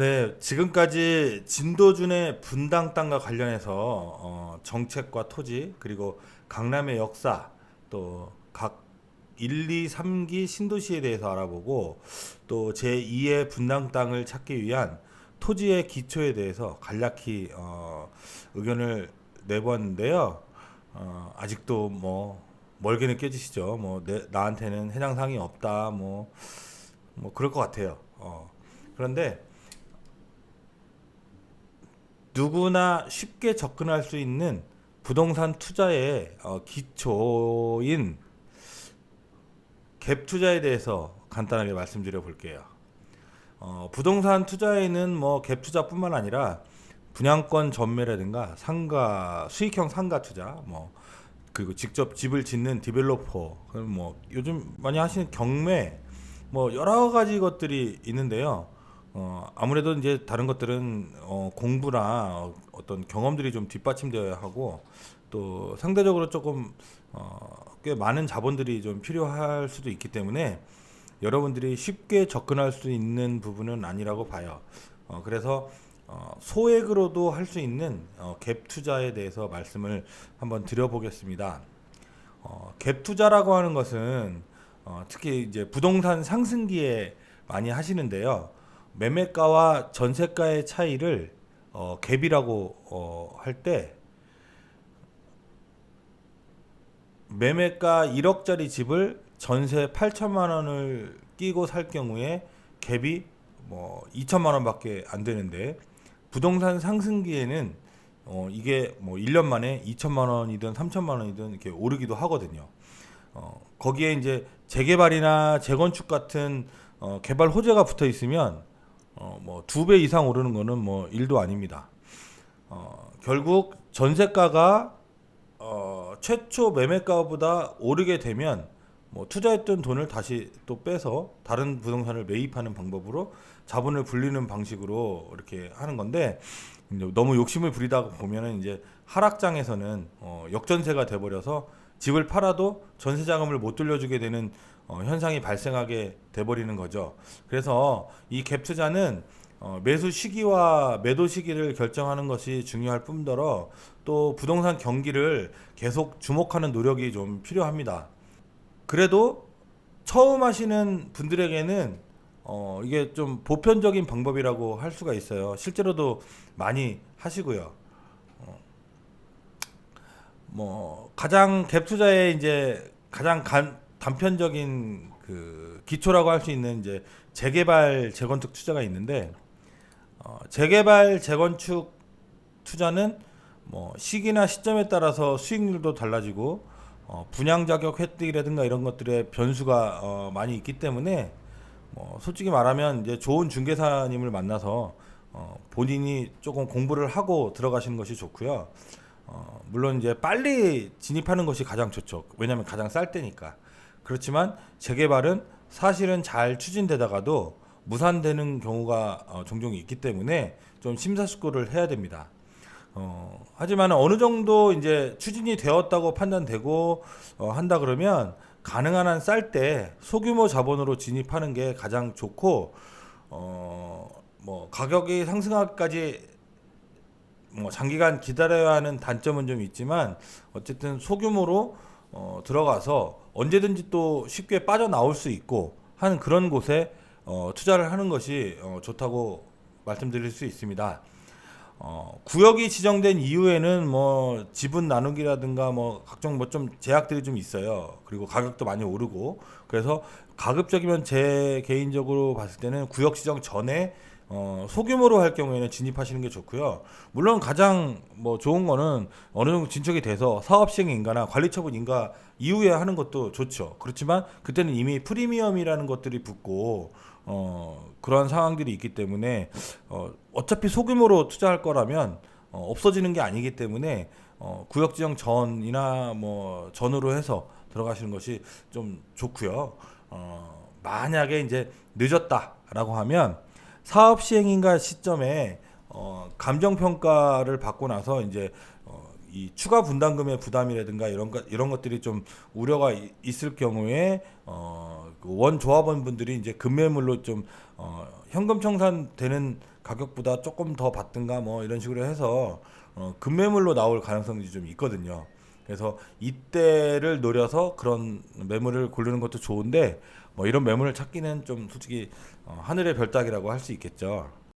네, 지금까지 진도준의 분당 땅과 관련해서 어, 정책과 토지 그리고 강남의 역사 또 각 1, 2, 3기 신도시에 대해서 알아보고 또 제2의 분당 땅을 찾기 위한 토지의 기초에 대해서 간략히 어, 의견을 내보았는데요. 어, 아직도 뭐 멀게 느껴지시죠? 뭐 내, 나한테는 해당 사항이 없다. 뭐뭐 그럴 것 같아요. 어. 그런데 누구나 쉽게 접근할 수 있는 부동산 투자의 어, 기초인 갭 투자에 대해서 간단하게 말씀드려 볼게요. 어, 부동산 투자에는 뭐 갭 투자뿐만 아니라 분양권 전매라든가 상가 수익형 상가 투자 뭐 그리고 직접 집을 짓는 디벨로퍼 그럼 뭐 요즘 많이 하시는 경매 뭐 여러 가지 것들이 있는데요. 어, 아무래도 이제 다른 것들은 어, 공부나 어떤 경험들이 좀 뒷받침되어야 하고 또 상대적으로 조금 어, 꽤 많은 자본들이 좀 필요할 수도 있기 때문에 여러분들이 쉽게 접근할 수 있는 부분은 아니라고 봐요. 어, 그래서 어, 소액으로도 할 수 있는 어, 갭 투자에 대해서 말씀을 한번 드려보겠습니다. 어, 갭 투자라고 하는 것은 어, 특히 이제 부동산 상승기에 많이 하시는데요. 매매가와 전세가의 차이를 어, 갭이라고 어, 할 때 매매가 1억짜리 집을 전세 8천만 원을 끼고 살 경우에 갭이 뭐 2천만 원밖에 안 되는데 부동산 상승기에는 어, 이게 뭐 1년 만에 2천만 원이든 3천만 원이든 이렇게 오르기도 하거든요. 어, 거기에 이제 재개발이나 재건축 같은 어, 개발 호재가 붙어 있으면 어, 뭐두 배 이상 오르는 거는 뭐 일도 아닙니다. 어, 결국 전세가가 어, 최초 매매가보다 오르게 되면 뭐 투자했던 돈을 다시 또 빼서 다른 부동산을 매입하는 방법으로 자본을 불리는 방식으로 이렇게 하는 건데 너무 욕심을 부리다 보면은 이제 하락장에서는 어, 역전세가 돼버려서 집을 팔아도 전세 자금을 못 돌려주게 되는 어, 현상이 발생하게 돼버리는 거죠. 그래서 이 갭 투자는 어, 매수 시기와 매도 시기를 결정하는 것이 중요할 뿐더러 또 부동산 경기를 계속 주목하는 노력이 좀 필요합니다. 그래도 처음 하시는 분들에게는 어, 이게 좀 보편적인 방법이라고 할 수가 있어요. 실제로도 많이 하시고요. 어, 뭐 가장 갭 투자의 이제 가장 간, 단편적인 그 기초라고 할 수 있는 이제 재개발 재건축 투자가 있는데 어, 재개발 재건축 투자는 뭐 시기나 시점에 따라서 수익률도 달라지고 어, 분양 자격 획득이라든가 이런 것들의 변수가 어, 많이 있기 때문에 뭐 솔직히 말하면 이제 좋은 중개사님을 만나서 어, 본인이 조금 공부를 하고 들어가시는 것이 좋고요. 어, 물론 이제 빨리 진입하는 것이 가장 좋죠. 왜냐하면 가장 쌀 때니까. 그렇지만 재개발은 사실은 잘 추진되다가도 무산되는 경우가 어, 종종 있기 때문에 좀 심사숙고를 해야 됩니다. 어, 하지만 어느 정도 이제 추진이 되었다고 판단되고 어, 한다 그러면 가능한 한 쌀 때 소규모 자본으로 진입하는 게 가장 좋고 어, 뭐 가격이 상승하기까지 뭐 장기간 기다려야 하는 단점은 좀 있지만 어쨌든 소규모로 어, 들어가서 언제든지 또 쉽게 빠져나올 수 있고 하는 그런 곳에 어, 투자를 하는 것이 어, 좋다고 말씀드릴 수 있습니다. 어, 구역이 지정된 이후에는 뭐 지분 나누기라든가 뭐 각종 뭐 좀 제약들이 좀 있어요. 그리고 가격도 많이 오르고 그래서 가급적이면 제 개인적으로 봤을 때는 구역 지정 전에 어, 소규모로 할 경우에는 진입하시는 게 좋고요. 물론 가장 뭐 좋은 거는 어느 정도 진척이 돼서 사업 시행 인가나 관리 처분 인가 이후에 하는 것도 좋죠. 그렇지만 그때는 이미 프리미엄이라는 것들이 붙고 어, 그러한 상황들이 있기 때문에 어, 어차피 소규모로 투자할 거라면 어, 없어지는 게 아니기 때문에 어, 구역 지정 전이나 뭐 전으로 해서 들어가시는 것이 좀 좋고요. 어, 만약에 이제 늦었다라고 하면 사업 시행인가 시점에 어, 감정 평가를 받고 나서 이제 어, 이 추가 분담금의 부담이라든가 이런 것 이런 것들이 좀 우려가 이- 있을 경우에 어, 그원 조합원 분들이 이제 급매물로 좀 어, 현금 청산되는 가격보다 조금 더 받든가 뭐 이런 식으로 해서 어, 급매물로 나올 가능성이 좀 있거든요. 그래서 이때를 노려서 그런 매물을 고르는 것도 좋은데 뭐 이런 매물을 찾기는 좀 솔직히 어, 하늘의 별따기라고 할 수 있겠죠.